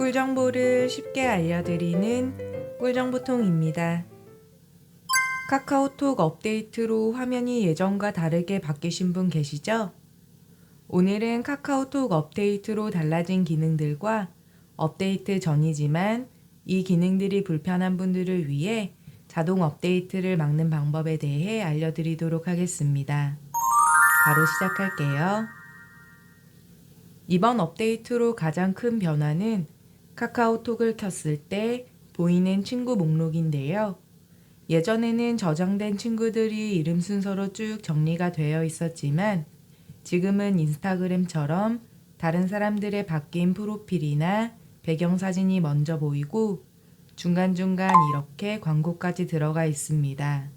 꿀 정보를 쉽게 알려드리는 꿀정보통입니다. 카카오톡 업데이트로 화면이 예전과 다르게 바뀌신 분 계시죠? 오늘은 카카오톡 업데이트로 달라진 기능들과 업데이트 전이지만 이 기능들이 불편한 분들을 위해 자동 업데이트를 막는 방법에 대해 알려드리도록 하겠습니다. 바로 시작할게요. 이번 업데이트로 가장 큰 변화는 카카오톡을 켰을 때 보이는 친구 목록인데요. 예전에는 저장된 친구들이 이름 순서로 쭉 정리가 되어 있었지만 지금은 인스타그램처럼 다른 사람들의 바뀐 프로필이나 배경사진이 먼저 보이고 중간중간 이렇게 광고까지 들어가 있습니다.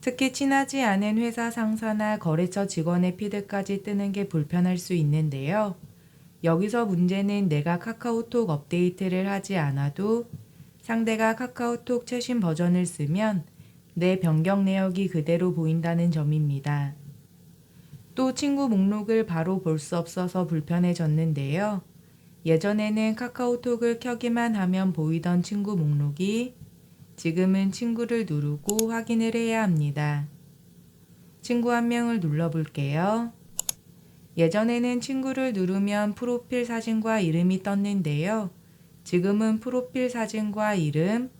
특히 친하지 않은 회사 상사나 거래처 직원의 피드까지 뜨는 게 불편할 수 있는데요. 여기서 문제는 내가 카카오톡 업데이트를 하지 않아도 상대가 카카오톡 최신 버전을 쓰면 내 변경 내역이 그대로 보인다는 점입니다. 또 친구 목록을 바로 볼 수 없어서 불편해졌는데요. 예전에는 카카오톡을 켜기만 하면 보이던 친구 목록이 지금은 친구를 누르고 확인을 해야 합니다. 친구 한 명을 눌러볼게요. 예전에는 친구를 누르면 프로필 사진과 이름이 떴는데요. 지금은 프로필 사진과 이름,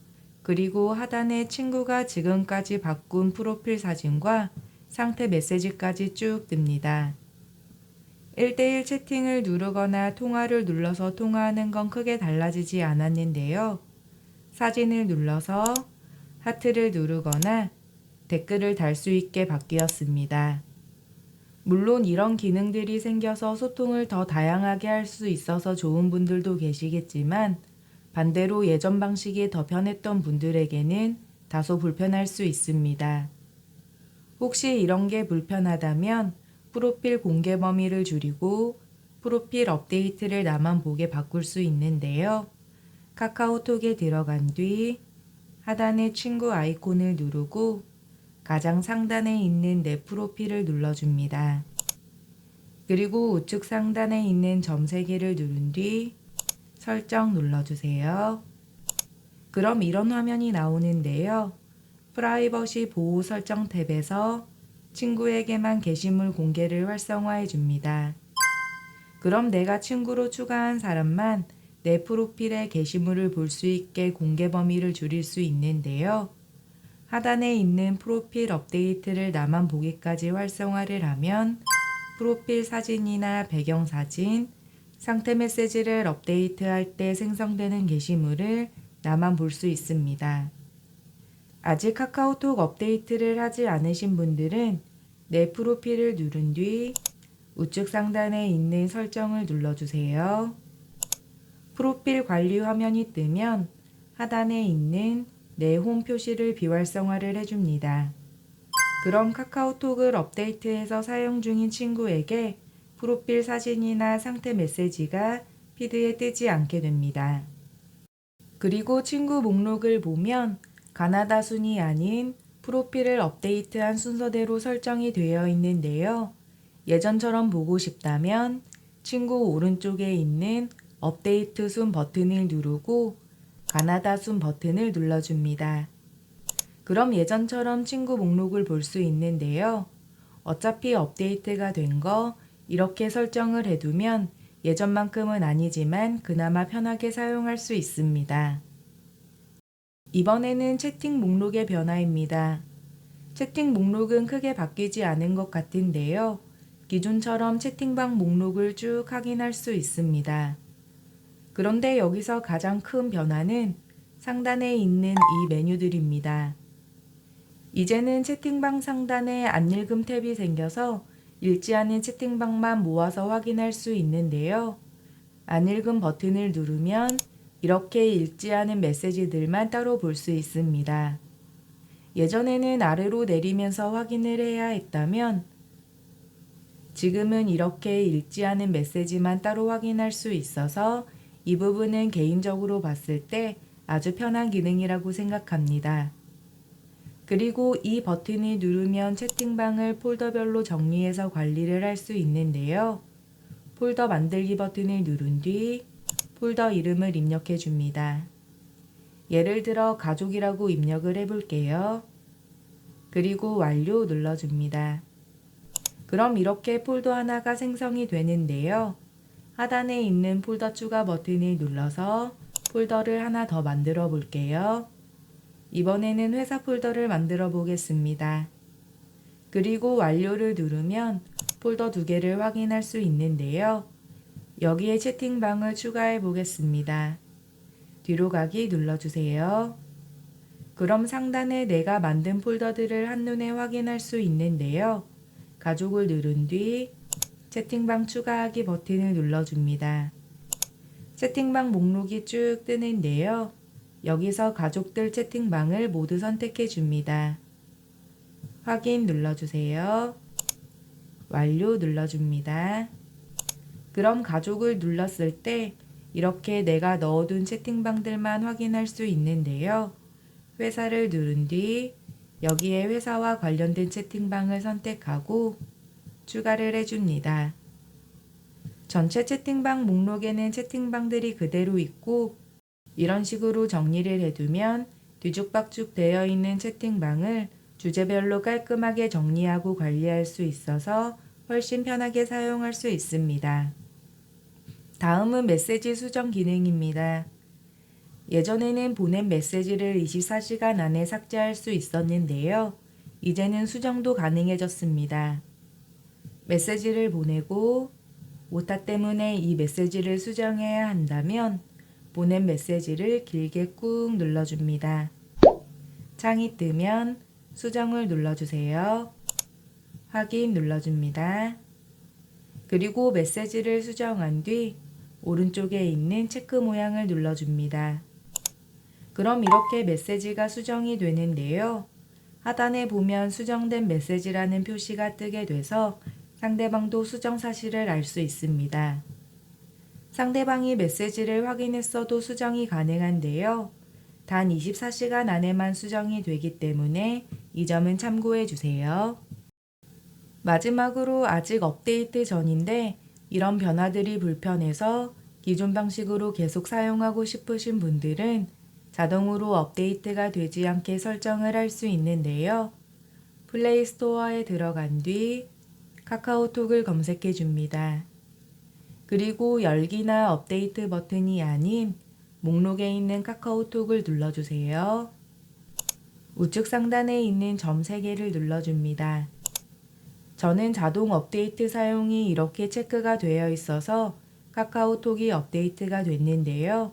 그리고 하단에 친구가 지금까지 바꾼 프로필 사진과 상태 메시지까지 쭉 뜹니다. 1대1 채팅을 누르거나 통화를 눌러서 통화하는 건 크게 달라지지 않았는데요. 사진을 눌러서 하트를 누르거나 댓글을 달 수 있게 바뀌었습니다. 물론 이런 기능들이 생겨서 소통을 더 다양하게 할 수 있어서 좋은 분들도 계시겠지만 반대로 예전 방식이 더 편했던 분들에게는 다소 불편할 수 있습니다. 혹시 이런 게 불편하다면 프로필 공개 범위를 줄이고 프로필 업데이트를 나만 보게 바꿀 수 있는데요. 카카오톡에 들어간 뒤 하단의 친구 아이콘을 누르고 가장 상단에 있는 내 프로필을 눌러줍니다. 그리고 우측 상단에 있는 점 3개를 누른 뒤 설정 눌러주세요. 그럼 이런 화면이 나오는데요. 프라이버시 보호 설정 탭에서 친구에게만 게시물 공개를 활성화해 줍니다. 그럼 내가 친구로 추가한 사람만 내 프로필의 게시물을 볼 수 있게 공개 범위를 줄일 수 있는데요. 하단에 있는 프로필 업데이트를 나만 보기까지 활성화를 하면 프로필 사진이나 배경 사진, 상태 메시지를 업데이트할 때 생성되는 게시물을 나만 볼 수 있습니다. 아직 카카오톡 업데이트를 하지 않으신 분들은 내 프로필을 누른 뒤 우측 상단에 있는 설정을 눌러주세요. 프로필 관리 화면이 뜨면 하단에 있는 내 홈 표시를 비활성화를 해줍니다. 그럼 카카오톡을 업데이트해서 사용 중인 친구에게 프로필 사진이나 상태 메시지가 피드에 뜨지 않게 됩니다. 그리고 친구 목록을 보면 가나다 순이 아닌 프로필을 업데이트한 순서대로 설정이 되어 있는데요. 예전처럼 보고 싶다면 친구 오른쪽에 있는 업데이트 순 버튼을 누르고 가나다 순 버튼을 눌러줍니다. 그럼 예전처럼 친구 목록을 볼 수 있는데요. 어차피 업데이트가 된 거 이렇게 설정을 해두면 예전만큼은 아니지만 그나마 편하게 사용할 수 있습니다. 이번에는 채팅 목록의 변화입니다. 채팅 목록은 크게 바뀌지 않은 것 같은데요. 기존처럼 채팅방 목록을 쭉 확인할 수 있습니다. 그런데 여기서 가장 큰 변화는 상단에 있는 이 메뉴들입니다. 이제는 채팅방 상단에 안 읽음 탭이 생겨서 읽지 않은 채팅방만 모아서 확인할 수 있는데요. 안 읽음 버튼을 누르면 이렇게 읽지 않은 메시지들만 따로 볼 수 있습니다. 예전에는 아래로 내리면서 확인을 해야 했다면 지금은 이렇게 읽지 않은 메시지만 따로 확인할 수 있어서 이 부분은 개인적으로 봤을 때 아주 편한 기능이라고 생각합니다. 그리고 이 버튼을 누르면 채팅방을 폴더별로 정리해서 관리를 할 수 있는데요. 폴더 만들기 버튼을 누른 뒤 폴더 이름을 입력해 줍니다. 예를 들어 가족이라고 입력을 해 볼게요. 그리고 완료 눌러줍니다. 그럼 이렇게 폴더 하나가 생성이 되는데요. 하단에 있는 폴더 추가 버튼을 눌러서 폴더를 하나 더 만들어 볼게요. 이번에는 회사 폴더를 만들어 보겠습니다. 그리고 완료를 누르면 폴더 두 개를 확인할 수 있는데요. 여기에 채팅방을 추가해 보겠습니다. 뒤로 가기 눌러주세요. 그럼 상단에 내가 만든 폴더들을 한눈에 확인할 수 있는데요. 가족을 누른 뒤 채팅방 추가하기 버튼을 눌러줍니다. 채팅방 목록이 쭉 뜨는데요. 여기서 가족들 채팅방을 모두 선택해 줍니다. 확인 눌러주세요. 완료 눌러줍니다. 그럼 가족을 눌렀을 때 이렇게 내가 넣어둔 채팅방들만 확인할 수 있는데요. 회사를 누른 뒤 여기에 회사와 관련된 채팅방을 선택하고 추가를 해줍니다. 전체 채팅방 목록에는 채팅방들이 그대로 있고 이런 식으로 정리를 해두면 뒤죽박죽 되어 있는 채팅방을 주제별로 깔끔하게 정리하고 관리할 수 있어서 훨씬 편하게 사용할 수 있습니다. 다음은 메시지 수정 기능입니다. 예전에는 보낸 메시지를 24시간 안에 삭제할 수 있었는데요. 이제는 수정도 가능해졌습니다. 메시지를 보내고 오타 때문에 이 메시지를 수정해야 한다면 보낸 메시지를 길게 꾹 눌러줍니다. 창이 뜨면 수정을 눌러주세요. 확인 눌러줍니다. 그리고 메시지를 수정한 뒤 오른쪽에 있는 체크 모양을 눌러줍니다. 그럼 이렇게 메시지가 수정이 되는데요. 하단에 보면 수정된 메시지라는 표시가 뜨게 돼서 상대방도 수정 사실을 알 수 있습니다. 상대방이 메시지를 확인했어도 수정이 가능한데요. 단 24시간 안에만 수정이 되기 때문에 이 점은 참고해 주세요. 마지막으로 아직 업데이트 전인데 이런 변화들이 불편해서 기존 방식으로 계속 사용하고 싶으신 분들은 자동으로 업데이트가 되지 않게 설정을 할 수 있는데요. 플레이 스토어에 들어간 뒤 카카오톡을 검색해 줍니다. 그리고 열기나 업데이트 버튼이 아닌 목록에 있는 카카오톡을 눌러주세요. 우측 상단에 있는 점 3개를 눌러줍니다. 저는 자동 업데이트 사용이 이렇게 체크가 되어 있어서 카카오톡이 업데이트가 됐는데요.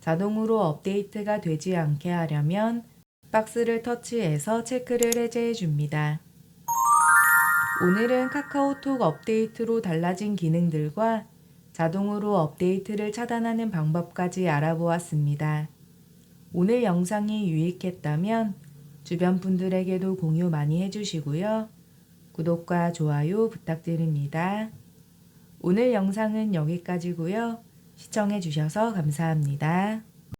자동으로 업데이트가 되지 않게 하려면 박스를 터치해서 체크를 해제해 줍니다. 오늘은 카카오톡 업데이트로 달라진 기능들과 자동으로 업데이트를 차단하는 방법까지 알아보았습니다. 오늘 영상이 유익했다면 주변 분들에게도 공유 많이 해주시고요. 구독과 좋아요 부탁드립니다. 오늘 영상은 여기까지고요. 시청해주셔서 감사합니다.